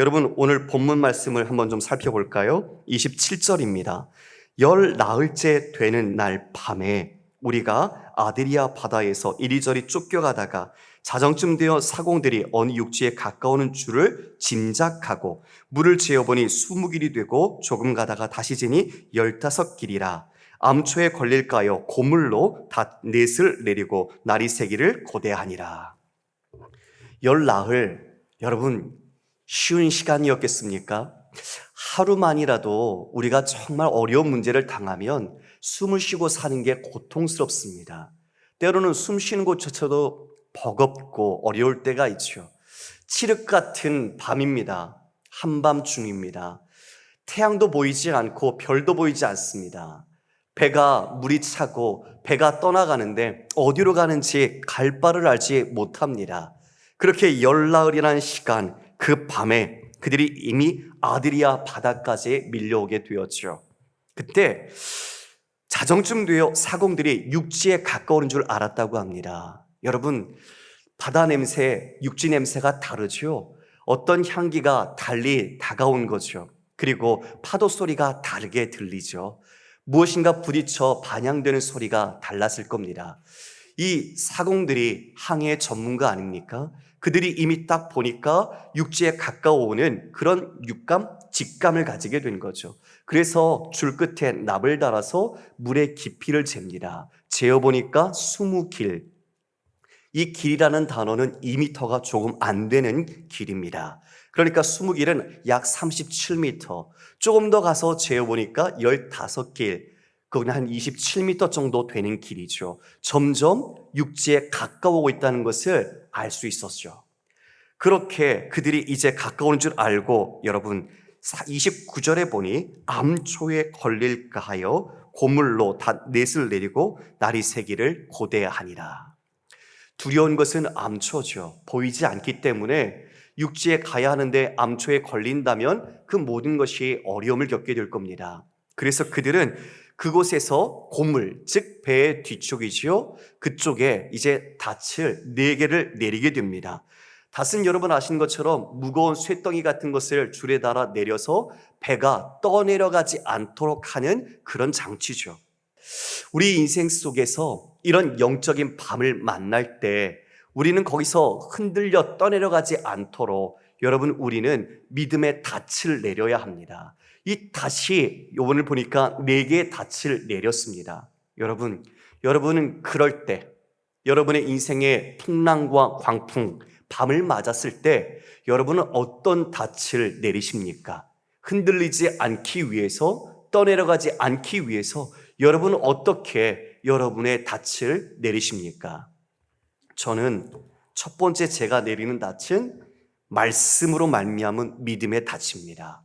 여러분 오늘 본문 말씀을 한번 좀 살펴볼까요? 27절입니다. 열 나흘째 되는 날 밤에 우리가 아드리아 바다에서 이리저리 쫓겨가다가 자정쯤 되어 사공들이 어느 육지에 가까우는 줄을 짐작하고 물을 재어보니 스무 길이 되고 조금 가다가 다시 재니 열다섯 길이라 암초에 걸릴까요? 고물로 다 넷을 내리고 날이 세기를 고대하니라. 열 나흘 여러분 쉬운 시간이었겠습니까? 하루만이라도 우리가 정말 어려운 문제를 당하면 숨을 쉬고 사는 게 고통스럽습니다. 때로는 숨 쉬는 것조차도 버겁고 어려울 때가 있죠. 칠흑 같은 밤입니다. 한밤중입니다. 태양도 보이지 않고 별도 보이지 않습니다. 배가 물이 차고 배가 떠나가는데 어디로 가는지 갈 바를 알지 못합니다. 그렇게 열나흘이라는 시간 그 밤에 그들이 이미 아드리아 바다까지 밀려오게 되었죠. 그때 자정쯤 되어 사공들이 육지에 가까우는 줄 알았다고 합니다. 여러분, 바다 냄새, 육지 냄새가 다르죠? 어떤 향기가 달리 다가온 거죠. 그리고 파도 소리가 다르게 들리죠. 무엇인가 부딪혀 반향되는 소리가 달랐을 겁니다. 이 사공들이 항해 전문가 아닙니까? 그들이 이미 딱 보니까 육지에 가까워오는 그런 육감, 직감을 가지게 된 거죠. 그래서 줄 끝에 납을 달아서 물의 깊이를 잽니다. 재어보니까 20길. 이 길이라는 단어는 2미터가 조금 안 되는 길입니다. 그러니까 20길은 약 37m. 조금 더 가서 재어보니까 15길. 그건 한 27m 정도 되는 길이죠. 점점 육지에 가까워오고 있다는 것을 알 수 있었죠. 그렇게 그들이 이제 가까운 줄 알고 여러분 29절에 보니 암초에 걸릴까 하여 고물로 다 넷을 내리고 날이 새기를 고대하니라. 두려운 것은 암초죠. 보이지 않기 때문에 육지에 가야 하는데 암초에 걸린다면 그 모든 것이 어려움을 겪게 될 겁니다. 그래서 그들은 그곳에서 고물, 즉 배의 뒤쪽이지요. 그쪽에 이제 닻을 네 개를 내리게 됩니다. 닷은 여러분 아시는 것처럼 무거운 쇠덩이 같은 것을 줄에 달아 내려서 배가 떠내려가지 않도록 하는 그런 장치죠. 우리 인생 속에서 이런 영적인 밤을 만날 때 우리는 거기서 흔들려 떠내려가지 않도록 여러분 우리는 믿음의 닻을 내려야 합니다. 이 닻이 요번을 보니까 네 개의 닻을 내렸습니다. 여러분, 여러분은 그럴 때 여러분의 인생의 풍랑과 광풍, 밤을 맞았을 때 여러분은 어떤 닻을 내리십니까? 흔들리지 않기 위해서 떠내려가지 않기 위해서 여러분은 어떻게 여러분의 닻을 내리십니까? 저는 첫 번째 제가 내리는 닻은 말씀으로 말미암은 믿음의 닻입니다.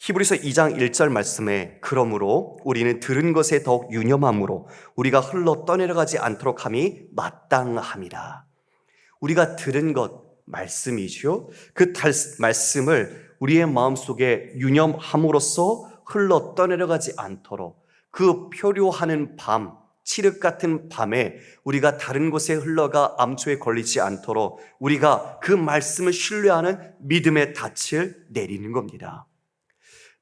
히브리서 2장 1절 말씀에 그러므로 우리는 들은 것에 더욱 유념함으로 우리가 흘러 떠내려가지 않도록 함이 마땅함이라. 우리가 들은 것 말씀이죠. 그 달, 말씀을 우리의 마음속에 유념함으로써 흘러 떠내려가지 않도록 그 표류하는 밤, 칠흑 같은 밤에 우리가 다른 곳에 흘러가 암초에 걸리지 않도록 우리가 그 말씀을 신뢰하는 믿음의 닻을 내리는 겁니다.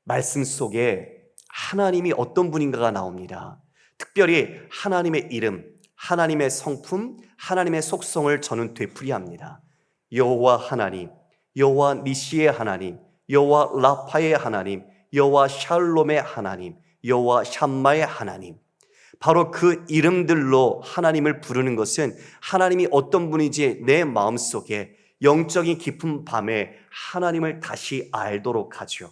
말씀 속에 하나님이 어떤 분인가가 나옵니다. 특별히 하나님의 이름, 하나님의 성품, 하나님의 속성을 저는 되풀이합니다. 여호와 하나님, 여호와 니시의 하나님, 여호와 라파의 하나님, 여호와 샬롬의 하나님, 여호와 샴마의 하나님. 바로 그 이름들로 하나님을 부르는 것은 하나님이 어떤 분인지 내 마음속에 영적인 깊은 밤에 하나님을 다시 알도록 하죠.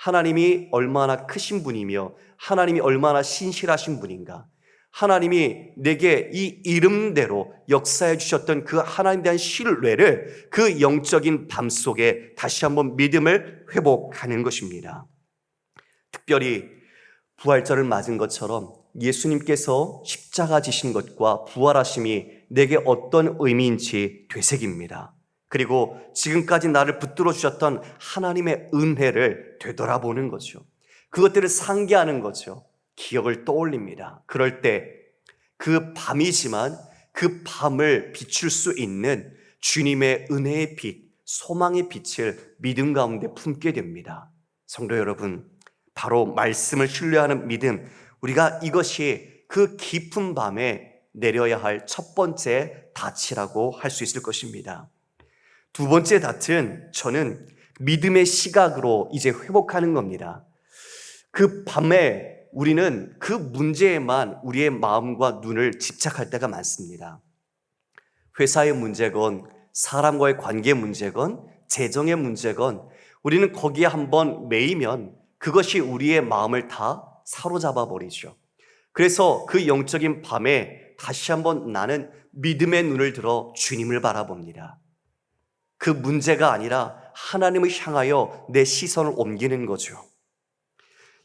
하나님이 얼마나 크신 분이며 하나님이 얼마나 신실하신 분인가. 하나님이 내게 이 이름대로 역사해 주셨던 그 하나님에 대한 신뢰를 그 영적인 밤 속에 다시 한번 믿음을 회복하는 것입니다. 특별히 부활절을 맞은 것처럼 예수님께서 십자가 지신 것과 부활하심이 내게 어떤 의미인지 되새깁니다. 그리고 지금까지 나를 붙들어 주셨던 하나님의 은혜를 되돌아보는 거죠. 그것들을 상기하는 거죠. 기억을 떠올립니다. 그럴 때 그 밤이지만 그 밤을 비출 수 있는 주님의 은혜의 빛, 소망의 빛을 믿음 가운데 품게 됩니다. 성도 여러분, 바로 말씀을 신뢰하는 믿음, 우리가 이것이 그 깊은 밤에 내려야 할 첫 번째 닻이라고 할 수 있을 것입니다. 두 번째 닻은 저는 믿음의 시각으로 이제 회복하는 겁니다. 그 밤에 우리는 그 문제에만 우리의 마음과 눈을 집착할 때가 많습니다. 회사의 문제건, 사람과의 관계 문제건, 재정의 문제건, 우리는 거기에 한번 매이면 그것이 우리의 마음을 다 사로잡아 버리죠. 그래서 그 영적인 밤에 다시 한번 나는 믿음의 눈을 들어 주님을 바라봅니다. 그 문제가 아니라 하나님을 향하여 내 시선을 옮기는 거죠.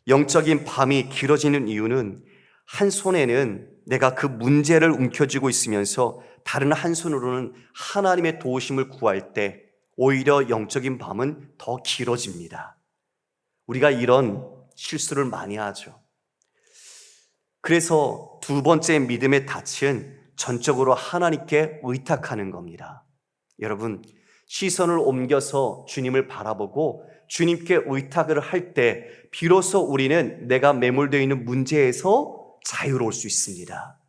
영적인 밤이 길어지는 이유는 한 손에는 내가 그 문제를 움켜쥐고 있으면서 다른 한 손으로는 하나님의 도우심을 구할 때 오히려 영적인 밤은 더 길어집니다. 우리가 이런 실수를 많이 하죠. 그래서 두 번째 믿음의 닻은 전적으로 하나님께 의탁하는 겁니다. 여러분, 시선을 옮겨서 주님을 바라보고 주님께 의탁을 할 때 비로소 우리는 내가 매몰되어 있는 문제에서 자유로울 수 있습니다.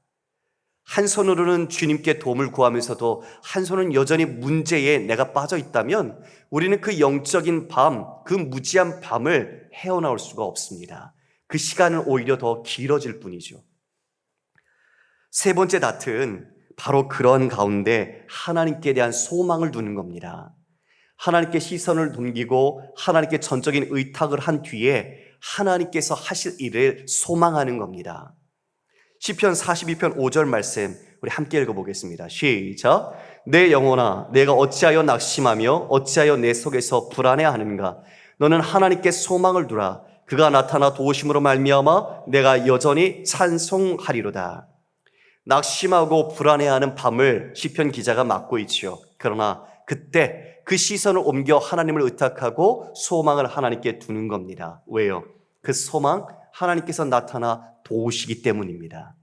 한 손으로는 주님께 도움을 구하면서도 한 손은 여전히 문제에 내가 빠져 있다면 우리는 그 영적인 밤, 그 무지한 밤을 헤어나올 수가 없습니다. 그 시간은 오히려 더 길어질 뿐이죠. 세 번째 닷은 바로 그런 가운데 하나님께 대한 소망을 두는 겁니다. 하나님께 시선을 옮기고 하나님께 전적인 의탁을 한 뒤에 하나님께서 하실 일을 소망하는 겁니다. 시편 42편 5절 말씀 우리 함께 읽어 보겠습니다. 시작. 내 영혼아, 내가 어찌하여 낙심하며 어찌하여 내 속에서 불안해하는가? 너는 하나님께 소망을 두라. 그가 나타나 도우심으로 말미암아 내가 여전히 찬송하리로다. 낙심하고 불안해하는 밤을 시편 기자가 맡고 있지요. 그러나 그때 그 시선을 옮겨 하나님을 의탁하고 소망을 하나님께 두는 겁니다. 왜요? 그 소망 하나님께서 나타나 도우시기 때문입니다.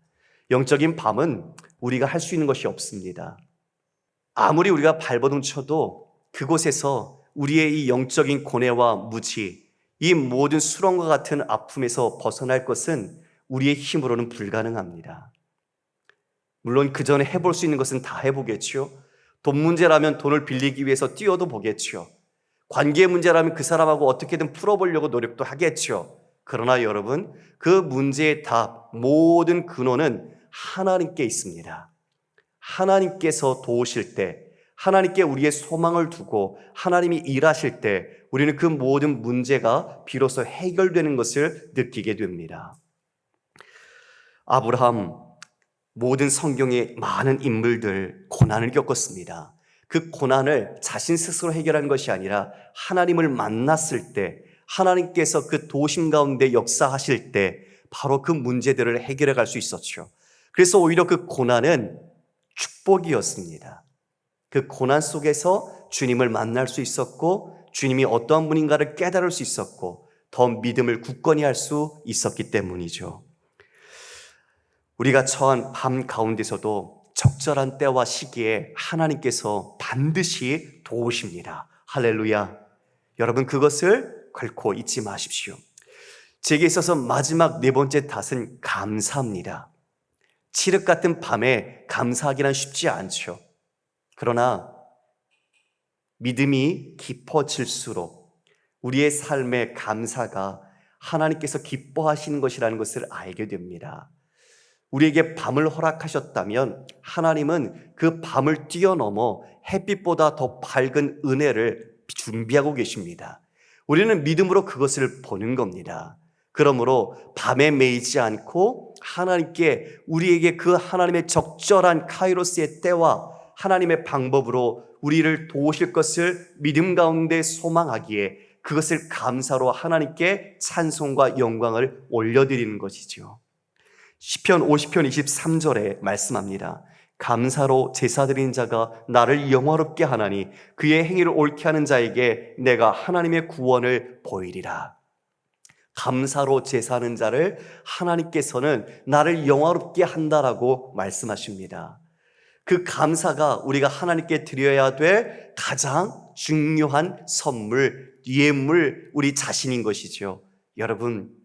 영적인 밤은 우리가 할 수 있는 것이 없습니다. 아무리 우리가 발버둥 쳐도 그곳에서 우리의 이 영적인 고뇌와 무지, 이 모든 수렁과 같은 아픔에서 벗어날 것은 우리의 힘으로는 불가능합니다. 물론 그 전에 해볼 수 있는 것은 다 해보겠지요. 돈 문제라면 돈을 빌리기 위해서 뛰어도 보겠지요. 관계 문제라면 그 사람하고 어떻게든 풀어보려고 노력도 하겠지요. 그러나 여러분, 그 문제의 답, 모든 근원은 하나님께 있습니다. 하나님께서 도우실 때, 하나님께 우리의 소망을 두고 하나님이 일하실 때 우리는 그 모든 문제가 비로소 해결되는 것을 느끼게 됩니다. 아브라함, 모든 성경의 많은 인물들 고난을 겪었습니다. 그 고난을 자신 스스로 해결한 것이 아니라 하나님을 만났을 때 하나님께서 그 도심 가운데 역사하실 때 바로 그 문제들을 해결해 갈 수 있었죠. 그래서 오히려 그 고난은 축복이었습니다. 그 고난 속에서 주님을 만날 수 있었고 주님이 어떠한 분인가를 깨달을 수 있었고 더 믿음을 굳건히 할 수 있었기 때문이죠. 우리가 처한 밤 가운데서도 적절한 때와 시기에 하나님께서 반드시 도우십니다. 할렐루야. 여러분 그것을 결코 잊지 마십시오. 제게 있어서 마지막 네 번째 탓은 감사합니다. 칠흑 같은 밤에 감사하기란 쉽지 않죠. 그러나 믿음이 깊어질수록 우리의 삶의 감사가 하나님께서 기뻐하시는 것이라는 것을 알게 됩니다. 우리에게 밤을 허락하셨다면 하나님은 그 밤을 뛰어넘어 햇빛보다 더 밝은 은혜를 준비하고 계십니다. 우리는 믿음으로 그것을 보는 겁니다. 그러므로 밤에 매이지 않고 하나님께 우리에게 그 하나님의 적절한 카이로스의 때와 하나님의 방법으로 우리를 도우실 것을 믿음 가운데 소망하기에 그것을 감사로 하나님께 찬송과 영광을 올려드리는 것이지요. 시편 50편 23절에 말씀합니다. 감사로 제사 드린 자가 나를 영화롭게 하나니 그의 행위를 옳게 하는 자에게 내가 하나님의 구원을 보이리라. 감사로 제사하는 자를 하나님께서는 나를 영화롭게 한다라고 말씀하십니다. 그 감사가 우리가 하나님께 드려야 될 가장 중요한 선물, 예물, 우리 자신인 것이죠. 여러분,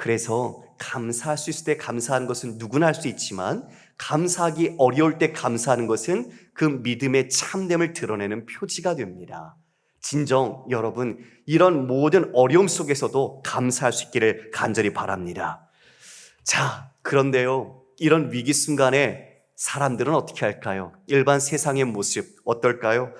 그래서 감사할 수 있을 때 감사하는 것은 누구나 할 수 있지만 감사하기 어려울 때 감사하는 것은 그 믿음의 참됨을 드러내는 표지가 됩니다. 진정 여러분 이런 모든 어려움 속에서도 감사할 수 있기를 간절히 바랍니다. 자, 그런데요. 이런 위기 순간에 사람들은 어떻게 할까요? 일반 세상의 모습 어떨까요?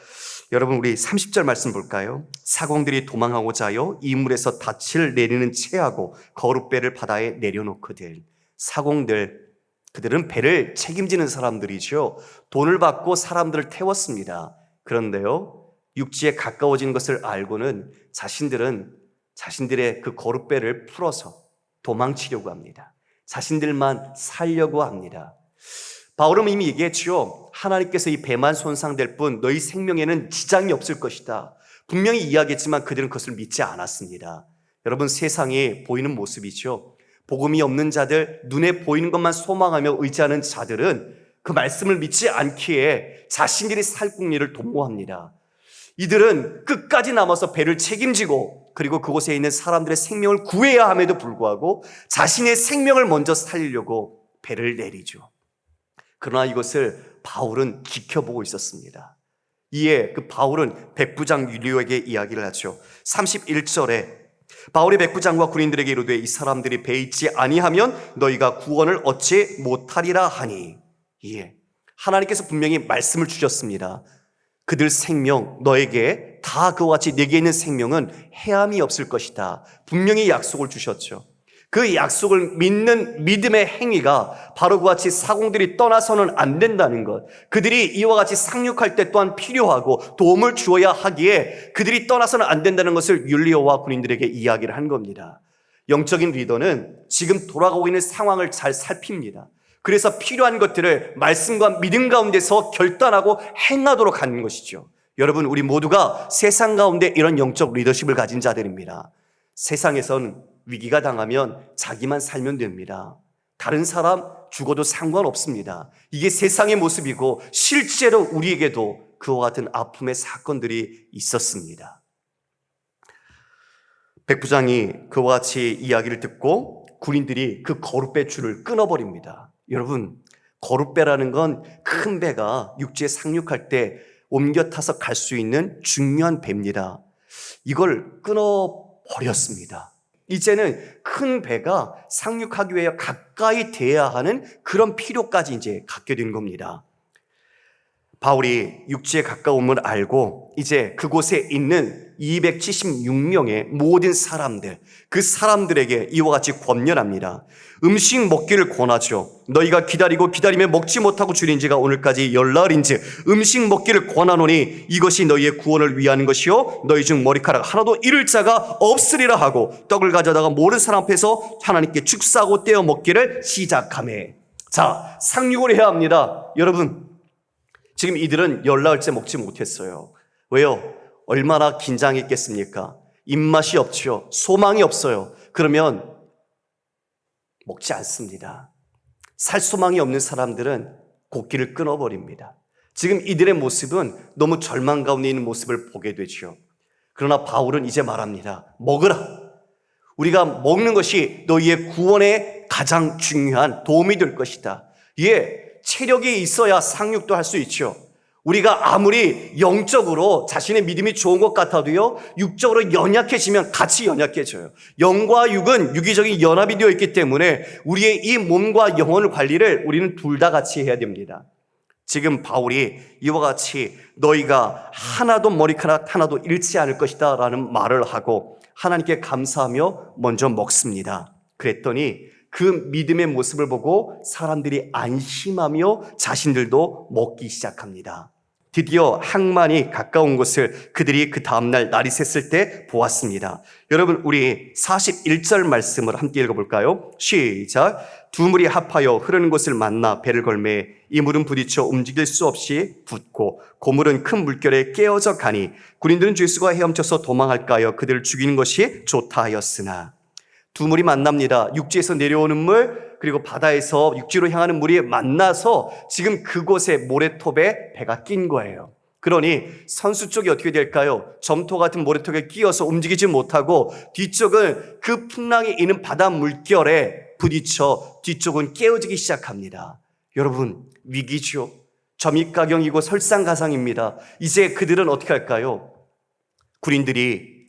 여러분 우리 30절 말씀 볼까요? 사공들이 도망하고자 하여 이물에서 닻을 내리는 채하고 거룻배를 바다에 내려놓거든. 사공들 그들은 배를 책임지는 사람들이죠. 돈을 받고 사람들을 태웠습니다. 그런데요. 육지에 가까워진 것을 알고는 자신들은 자신들의 그 거룻배를 풀어서 도망치려고 합니다. 자신들만 살려고 합니다. 바울은 이미 얘기했죠. 하나님께서 이 배만 손상될 뿐 너희 생명에는 지장이 없을 것이다. 분명히 이야기했지만 그들은 그것을 믿지 않았습니다. 여러분 세상이 보이는 모습이죠. 복음이 없는 자들, 눈에 보이는 것만 소망하며 의지하는 자들은 그 말씀을 믿지 않기에 자신들이 살 궁리를 도모합니다. 이들은 끝까지 남아서 배를 책임지고 그리고 그곳에 있는 사람들의 생명을 구해야 함에도 불구하고 자신의 생명을 먼저 살리려고 배를 내리죠. 그러나 이것을 바울은 지켜보고 있었습니다. 이에 그 바울은 백부장 율리오에게 이야기를 하죠. 31절에 바울의 백부장과 군인들에게 이르되 이 사람들이 배 있지 아니하면 너희가 구원을 얻지 못하리라 하니 예. 하나님께서 분명히 말씀을 주셨습니다. 그들 생명 너에게 다 그와 같이 내게 있는 생명은 해함이 없을 것이다. 분명히 약속을 주셨죠. 그 약속을 믿는 믿음의 행위가 바로 그와 같이 사공들이 떠나서는 안 된다는 것. 그들이 이와 같이 상륙할 때 또한 필요하고 도움을 주어야 하기에 그들이 떠나서는 안 된다는 것을 율리오와 군인들에게 이야기를 한 겁니다. 영적인 리더는 지금 돌아가고 있는 상황을 잘 살핍니다. 그래서 필요한 것들을 말씀과 믿음 가운데서 결단하고 행하도록 하는 것이죠. 여러분, 우리 모두가 세상 가운데 이런 영적 리더십을 가진 자들입니다. 세상에선 위기가 당하면 자기만 살면 됩니다. 다른 사람 죽어도 상관없습니다. 이게 세상의 모습이고 실제로 우리에게도 그와 같은 아픔의 사건들이 있었습니다. 백 부장이 그와 같이 이야기를 듣고 군인들이 그 거룻배 줄을 끊어버립니다. 여러분, 거룻배라는 건 큰 배가 육지에 상륙할 때 옮겨 타서 갈 수 있는 중요한 배입니다. 이걸 끊어버렸습니다. 이제는 큰 배가 상륙하기 위해 가까이 돼야 하는 그런 필요까지 이제 갖게 된 겁니다. 바울이 육지에 가까움을 알고 이제 그곳에 있는 276명의 모든 사람들, 그 사람들에게 이와 같이 권면합니다. 음식 먹기를 권하죠. 너희가 기다리고 기다리며 먹지 못하고 줄인 지가 오늘까지 열날인지 음식 먹기를 권하노니 이것이 너희의 구원을 위하는 것이요. 너희 중 머리카락 하나도 잃을 자가 없으리라 하고 떡을 가져다가 모든 사람 앞에서 하나님께 축사하고 떼어 먹기를 시작하매. 자, 상륙을 해야 합니다. 여러분, 지금 이들은 열나흘째 먹지 못했어요. 왜요? 얼마나 긴장했겠습니까? 입맛이 없죠. 소망이 없어요. 그러면 먹지 않습니다. 살 소망이 없는 사람들은 곡기를 끊어버립니다. 지금 이들의 모습은 너무 절망 가운데 있는 모습을 보게 되죠. 그러나 바울은 이제 말합니다. 먹으라. 우리가 먹는 것이 너희의 구원에 가장 중요한 도움이 될 것이다. 예, 체력이 있어야 상륙도 할 수 있죠. 우리가 아무리 영적으로 자신의 믿음이 좋은 것 같아도요, 육적으로 연약해지면 같이 연약해져요. 영과 육은 유기적인 연합이 되어 있기 때문에 우리의 이 몸과 영혼을 관리를 우리는 둘 다 같이 해야 됩니다. 지금 바울이 이와 같이 너희가 하나도 머리카락 하나도 잃지 않을 것이다 라는 말을 하고 하나님께 감사하며 먼저 먹습니다. 그랬더니 그 믿음의 모습을 보고 사람들이 안심하며 자신들도 먹기 시작합니다. 드디어 항만이 가까운 것을 그들이 그 다음날 날이 샜을 때 보았습니다. 여러분, 우리 41절 말씀을 함께 읽어볼까요? 시작. 두 물이 합하여 흐르는 곳을 만나 배를 걸매 이 물은 부딪혀 움직일 수 없이 붙고 고물은 큰 물결에 깨어져 가니 군인들은 죄수가 헤엄쳐서 도망할까요? 그들을 죽이는 것이 좋다 하였으나 두 물이 만납니다. 육지에서 내려오는 물, 그리고 바다에서 육지로 향하는 물이 만나서 지금 그곳에 모래톱에 배가 낀 거예요. 그러니 선수 쪽이 어떻게 될까요? 점토 같은 모래톱에 끼어서 움직이지 못하고 뒤쪽은 그 풍랑이 있는 바다 물결에 부딪혀 뒤쪽은 깨어지기 시작합니다. 여러분 위기죠. 점입가경이고 설상가상입니다. 이제 그들은 어떻게 할까요? 군인들이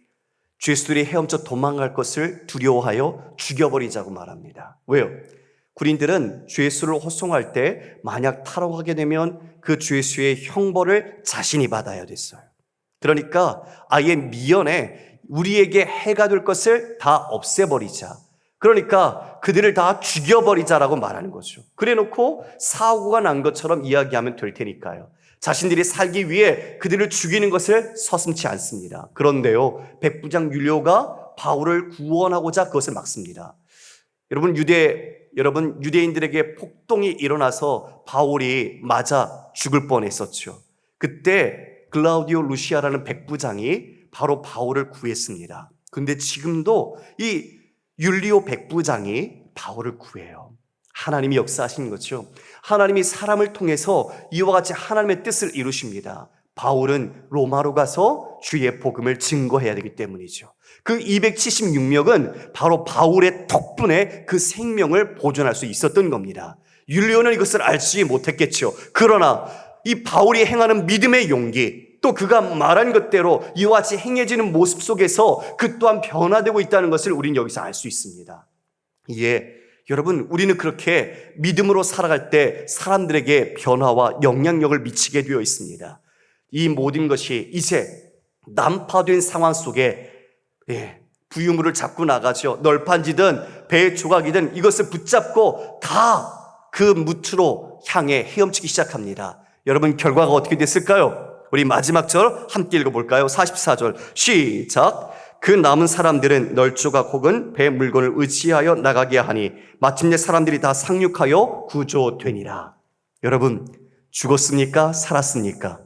죄수들이 헤엄쳐 도망갈 것을 두려워하여 죽여버리자고 말합니다. 왜요? 군인들은 죄수를 호송할 때 만약 탈옥하게 되면 그 죄수의 형벌을 자신이 받아야 됐어요. 그러니까 아예 미연에 우리에게 해가 될 것을 다 없애버리자. 그러니까 그들을 다 죽여버리자라고 말하는 거죠. 그래 놓고 사고가 난 것처럼 이야기하면 될 테니까요. 자신들이 살기 위해 그들을 죽이는 것을 서슴치 않습니다. 그런데요, 백부장 율료가 바울을 구원하고자 그것을 막습니다. 여러분 유대 여러분 유대인들에게 폭동이 일어나서 바울이 맞아 죽을 뻔했었죠. 그때 글라우디오 루시아라는 백부장이 바로 바울을 구했습니다. 근데 지금도 이 율리오 백부장이 바울을 구해요. 하나님이 역사하신 거죠. 하나님이 사람을 통해서 이와 같이 하나님의 뜻을 이루십니다. 바울은 로마로 가서 주의 복음을 증거해야 되기 때문이죠. 그 276명은 바로 바울의 덕분에 그 생명을 보존할 수 있었던 겁니다. 율리오는 이것을 알지 못했겠죠. 그러나 이 바울이 행하는 믿음의 용기, 또 그가 말한 것대로 이와 같이 행해지는 모습 속에서 그 또한 변화되고 있다는 것을 우리는 여기서 알 수 있습니다. 예, 여러분, 우리는 그렇게 믿음으로 살아갈 때 사람들에게 변화와 영향력을 미치게 되어 있습니다. 이 모든 것이 이제 난파된 상황 속에 예, 부유물을 잡고 나가죠. 널판지든 배 조각이든 이것을 붙잡고 다 그 무트로 향해 헤엄치기 시작합니다. 여러분 결과가 어떻게 됐을까요? 우리 마지막 절 함께 읽어볼까요? 44절 시작 그 남은 사람들은 널조각 혹은 배 물건을 의지하여 나가게 하니 마침내 사람들이 다 상륙하여 구조되니라. 여러분 죽었습니까? 살았습니까?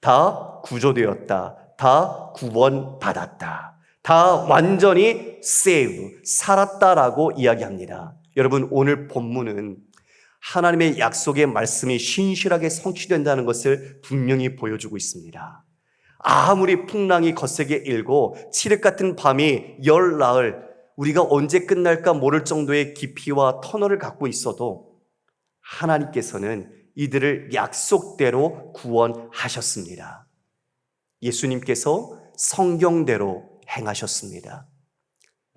다 구조되었다. 다 구원받았다. 다 완전히 save, 살았다라고 이야기합니다. 여러분, 오늘 본문은 하나님의 약속의 말씀이 신실하게 성취된다는 것을 분명히 보여주고 있습니다. 아무리 풍랑이 거세게 일고 칠흑 같은 밤이 열 나흘 우리가 언제 끝날까 모를 정도의 깊이와 터널을 갖고 있어도 하나님께서는 이들을 약속대로 구원하셨습니다. 예수님께서 성경대로 행하셨습니다.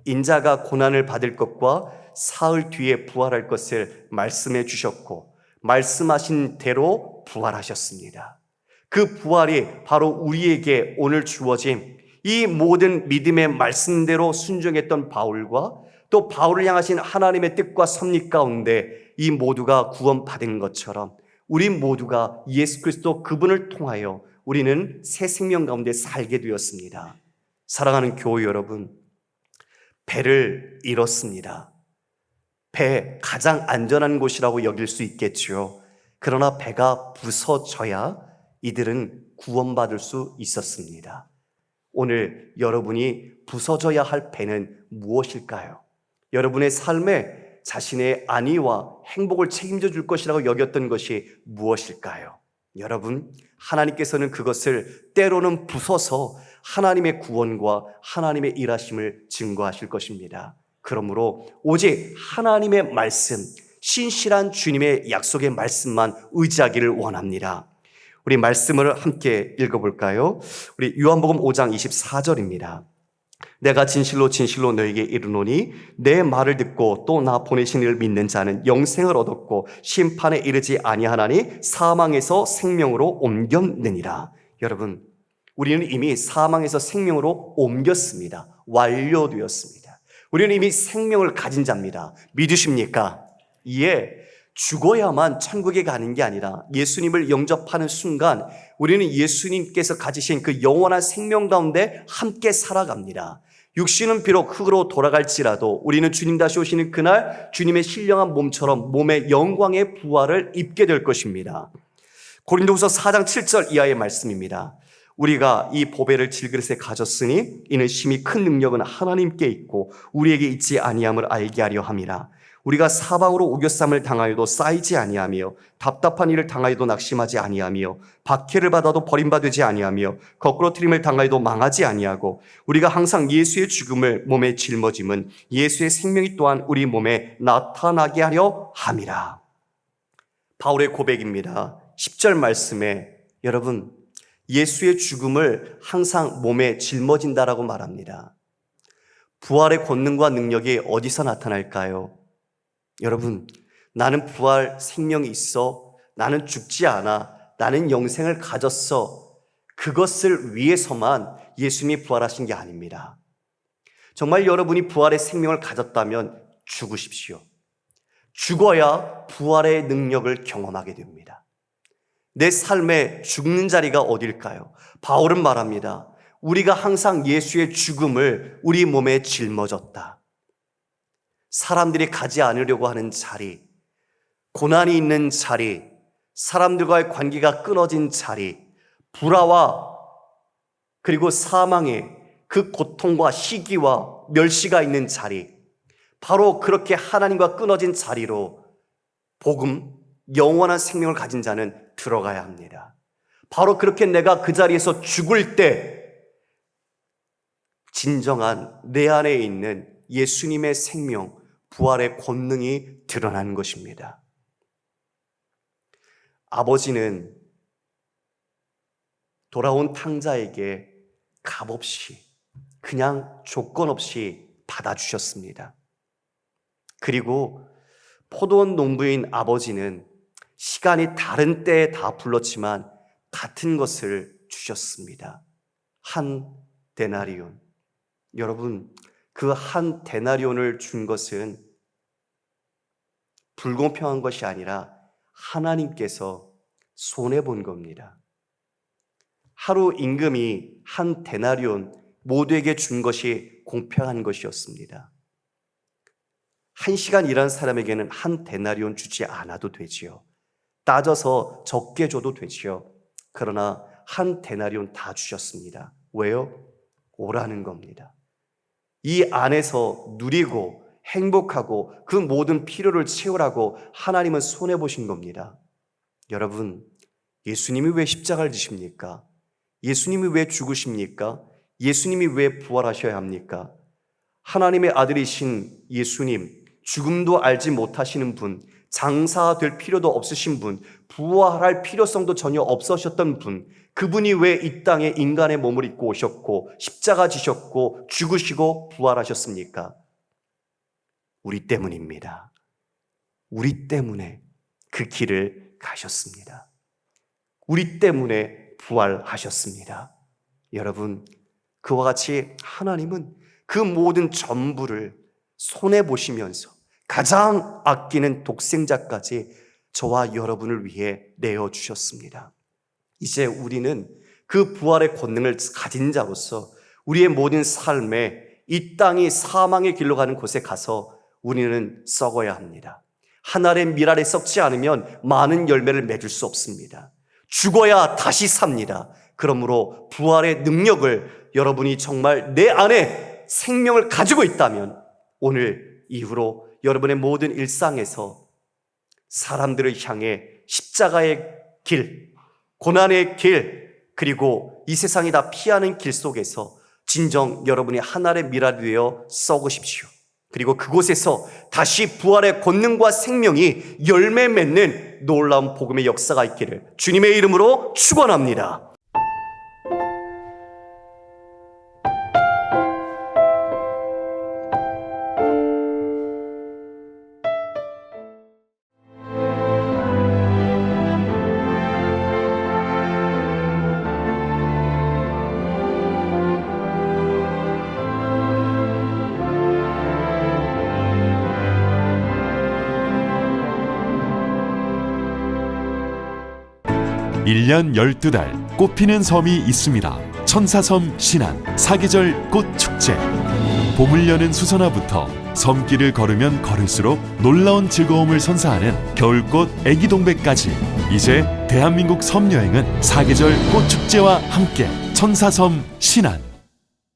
인자가 고난을 받을 것과 사흘 뒤에 부활할 것을 말씀해 주셨고, 말씀하신 대로 부활하셨습니다. 그 부활이 바로 우리에게 오늘 주어진 이 모든 믿음의 말씀대로 순종했던 바울과 또 바울을 향하신 하나님의 뜻과 섭리 가운데 이 모두가 구원받은 것처럼 우리 모두가 예수 그리스도 그분을 통하여 우리는 새 생명 가운데 살게 되었습니다. 사랑하는 교회 여러분, 배를 잃었습니다. 배 가장 안전한 곳이라고 여길 수 있겠지요. 그러나 배가 부서져야 이들은 구원받을 수 있었습니다. 오늘 여러분이 부서져야 할 배는 무엇일까요? 여러분의 삶에 자신의 안위와 행복을 책임져 줄 것이라고 여겼던 것이 무엇일까요? 여러분, 하나님께서는 그것을 때로는 부숴서 하나님의 구원과 하나님의 일하심을 증거하실 것입니다. 그러므로 오직 하나님의 말씀, 신실한 주님의 약속의 말씀만 의지하기를 원합니다. 우리 말씀을 함께 읽어볼까요? 우리 요한복음 5장 24절입니다. 내가 진실로 진실로 너에게 이르노니 내 말을 듣고 또 나 보내신 이를 믿는 자는 영생을 얻었고 심판에 이르지 아니하나니 사망에서 생명으로 옮겼느니라. 여러분, 우리는 이미 사망에서 생명으로 옮겼습니다. 완료되었습니다. 우리는 이미 생명을 가진 자입니다. 믿으십니까? 예. 죽어야만 천국에 가는 게 아니라 예수님을 영접하는 순간 우리는 예수님께서 가지신 그 영원한 생명 가운데 함께 살아갑니다. 육신은 비록 흙으로 돌아갈지라도 우리는 주님 다시 오시는 그날 주님의 신령한 몸처럼 몸의 영광의 부활을 입게 될 것입니다. 고린도후서 4장 7절 이하의 말씀입니다. 우리가 이 보배를 질그릇에 가졌으니 이는 심히 큰 능력은 하나님께 있고 우리에게 있지 아니함을 알게 하려 함이라. 우리가 사방으로 우겨쌈을 당하여도 쌓이지 아니하며 답답한 일을 당하여도 낙심하지 아니하며 박해를 받아도 버림받지 아니하며 거꾸로 트림을 당하여도 망하지 아니하고 우리가 항상 예수의 죽음을 몸에 짊어짐은 예수의 생명이 또한 우리 몸에 나타나게 하려 함이라. 바울의 고백입니다. 10절 말씀에 여러분 예수의 죽음을 항상 몸에 짊어진다라고 말합니다. 부활의 권능과 능력이 어디서 나타날까요? 여러분, 나는 부활 생명이 있어. 나는 죽지 않아. 나는 영생을 가졌어. 그것을 위해서만 예수님이 부활하신 게 아닙니다. 정말 여러분이 부활의 생명을 가졌다면 죽으십시오. 죽어야 부활의 능력을 경험하게 됩니다. 내 삶에 죽는 자리가 어딜까요? 바울은 말합니다. 우리가 항상 예수의 죽음을 우리 몸에 짊어졌다. 사람들이 가지 않으려고 하는 자리, 고난이 있는 자리, 사람들과의 관계가 끊어진 자리, 불화와 그리고 사망의 그 고통과 시기와 멸시가 있는 자리, 바로 그렇게 하나님과 끊어진 자리로 복음, 영원한 생명을 가진 자는 들어가야 합니다. 바로 그렇게 내가 그 자리에서 죽을 때 진정한 내 안에 있는 예수님의 생명, 부활의 권능이 드러나는 것입니다. 아버지는 돌아온 탕자에게 값없이 그냥 조건 없이 받아주셨습니다. 그리고 포도원 농부인 아버지는 시간이 다른 때에 다 불렀지만 같은 것을 주셨습니다. 한 데나리온. 여러분, 그 한 데나리온을 준 것은 불공평한 것이 아니라 하나님께서 손해 본 겁니다. 하루 임금이 한 데나리온 모두에게 준 것이 공평한 것이었습니다. 한 시간 일한 사람에게는 한 데나리온 주지 않아도 되지요. 따져서 적게 줘도 되지요. 그러나 한 데나리온 다 주셨습니다. 왜요? 오라는 겁니다. 이 안에서 누리고 행복하고 그 모든 필요를 채우라고 하나님은 손해 보신 겁니다. 여러분, 예수님이 왜 십자가를 지십니까? 예수님이 왜 죽으십니까? 예수님이 왜 부활하셔야 합니까? 하나님의 아들이신 예수님, 죽음도 알지 못하시는 분, 장사될 필요도 없으신 분, 부활할 필요성도 전혀 없으셨던 분, 그분이 왜 이 땅에 인간의 몸을 입고 오셨고, 십자가 지셨고, 죽으시고, 부활하셨습니까? 우리 때문입니다. 우리 때문에 그 길을 가셨습니다. 우리 때문에 부활하셨습니다. 여러분, 그와 같이 하나님은 그 모든 전부를 손해 보시면서 가장 아끼는 독생자까지 저와 여러분을 위해 내어 주셨습니다. 이제 우리는 그 부활의 권능을 가진 자로서 우리의 모든 삶에 이 땅이 사망의 길로 가는 곳에 가서 우리는 썩어야 합니다. 하늘의 미랄에 썩지 않으면 많은 열매를 맺을 수 없습니다. 죽어야 다시 삽니다. 그러므로 부활의 능력을 여러분이 정말 내 안에 생명을 가지고 있다면 오늘 이후로 여러분의 모든 일상에서 사람들을 향해 십자가의 길, 고난의 길, 그리고 이 세상이 다 피하는 길 속에서 진정 여러분이 하나의 미랄이 되어 썩으십시오. 그리고 그곳에서 다시 부활의 권능과 생명이 열매 맺는 놀라운 복음의 역사가 있기를 주님의 이름으로 축원합니다. 일년 열두 달 꽃피는 섬이 있습니다. 천사섬 신안 사계절 꽃축제. 봄을 여는 수선화부터 섬길을 걸으면 걸을수록 놀라운 즐거움을 선사하는 겨울꽃 애기동백까지. 이제 대한민국 섬 여행은 사계절 꽃축제와 함께 천사섬 신안